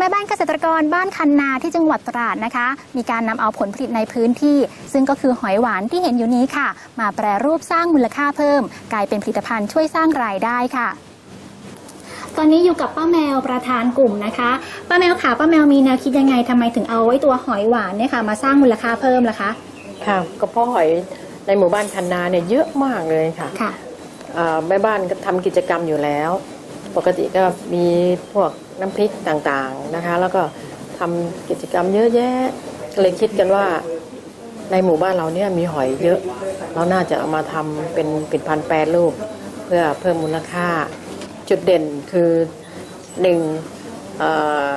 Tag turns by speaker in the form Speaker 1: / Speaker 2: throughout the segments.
Speaker 1: แม่บ้านเกษตรกรบ้านคันนาที่จังหวัดตราดนะคะ มีการนำเอาผลผลิตในพื้นที่ ซึ่งก็คือหอยหวานที่เห็นอยู่นี้ค่ะ มาแปรรูปสร้างมูลค่าเพิ่ม กลายเป็นผลิตภัณฑ์ช่วยสร้างรายได้ค่ะตอนนี้อยู่กับป้าแมวประธานกลุ่มนะคะ ป้าแมวค่ะป้าแมวมีแนวคิดยังไงทำไมถึงเอาไว้ตัวหอยหวานเนี่ยค่ะมาสร้างมูลค่าเพิ่มล่ะคะ
Speaker 2: ค่ะกระเพาะหอยในหมู่บ้านคันนาเนี่ยเยอะมากเลยค่ะ
Speaker 1: ค่ะ
Speaker 2: เอ่อแม่บ้านก็ทำกิจกรรมอยู่แล้ว ปกติก็มีพวกน้ำพริกต่างๆนะคะ แล้วก็ทำกิจกรรมเยอะแยะก็เลยคิดกันว่าในหมู่บ้านเราเนี่ยมีหอยเยอะ เราน่าจะเอามาทำเป็นผลิตภัณฑ์แปรรูป เพื่อเพิ่มมูลค่า จุดเด่นคือหนึ่งเอ่อ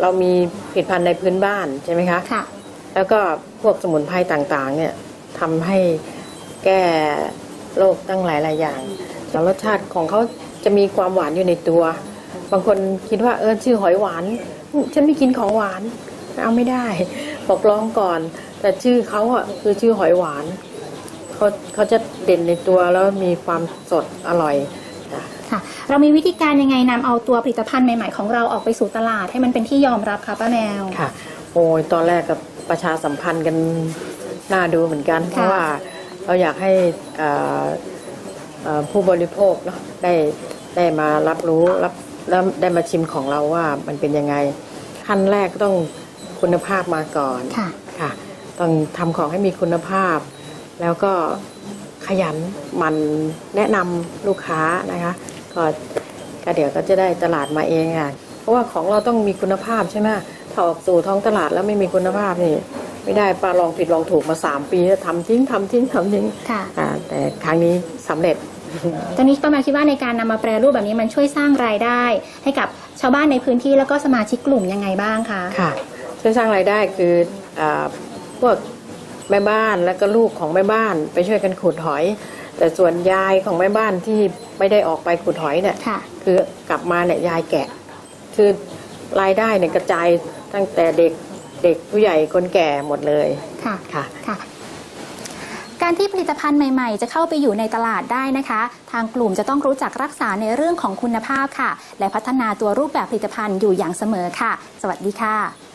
Speaker 2: เรามีผลิตภัณฑ์ในพื้นบ้านใช่ไหมคะ
Speaker 1: ค่ะ
Speaker 2: แล้วก็พวกสมุนไพรต่างๆเนี่ยทำให้แก้โรคตั้งหลายหลายๆอย่างแล้วรสชาติของเขา จะมีความหวานอยู่ในตัว บางคนคิดว่าเออชื่อหอยหวานอืมฉันไม่กินของหวานเอาไม่ได้บอกลองก่อน แต่ชื่อเขาอะคือชื่อหอยหวานเขาเขาจะเด่นในตัวแล้วมีความสดอร่อยค่ะ
Speaker 1: ค่ะเรามีวิธีการยังไงนำเอาตัวผลิตภัณฑ์ใหม่ๆ ของเราออกไปสู่ตลาดให้มันเป็นที่ยอมรับคะป้าแมว
Speaker 2: ค่ะ โอ้ยตอนแรกกับประชาสัมพันธ์กันน่าดูเหมือนกัน เพราะว่าเราอยากให้เอ่อเอ่อ ผู้บริโภคเนาะได้ได้มารับรู้รับแล้วได้มาชิมของเราว่ามันเป็นยังไงขั้นแรกก็ต้องคุณภาพมาก่อน
Speaker 1: ค่ะ
Speaker 2: ค่ะ ต้องทำของให้มีคุณภาพ แล้วก็ขยันหมันแนะนำลูกค้านะคะก็ก็เดี๋ยวก็จะได้ตลาดมาเองค่ะเพราะว่าของเราต้องมีคุณภาพใช่ไหมถ้าออกสู่ท้องตลาดแล้วไม่มีคุณภาพนี่ ไม่ได้ป้าลองผิดลองถูกมาสามปีแล้วทำทิ้งทำทิ้งทำทิ้ง
Speaker 1: ค่ะ
Speaker 2: อ่าแต่ครั้งนี้สำเร็จ
Speaker 1: ตอนนี้ป้าแมวคิดว่าในการนำมาแปรรูปแบบนี้มันช่วยสร้างรายได้ ให้กับชาวบ้านในพื้นที่แล้วก็สมาชิกกลุ่มยังไงบ้างคะ
Speaker 2: ค่ะช่วยสร้างรายได้คืออาพวกแม่บ้านแล้วก็ลูกของแม่บ้านไปช่วยกันขุดหอย แต่ส่วนยายของแม่บ้านที่ไม่ได้ออกไปขุดหอยเนี่ย
Speaker 1: ค่ะ
Speaker 2: คือกลับมาเนี่ยยายแกะ คือรายได้เนี่ยกระจายตั้งแต่เด็ก เด็กผู้ใหญ่คนแก่หมดเลย
Speaker 1: ค่ะ
Speaker 2: ค่ะ
Speaker 1: ค่ะ การที่ผลิตภัณฑ์ใหม่ ๆ จะเข้าไปอยู่ในตลาดได้นะคะ ทางกลุ่มจะต้องรู้จักรักษาในเรื่องของคุณภาพค่ะ และพัฒนาตัวรูปแบบผลิตภัณฑ์อยู่อย่างเสมอค่ะ สวัสดีค่ะ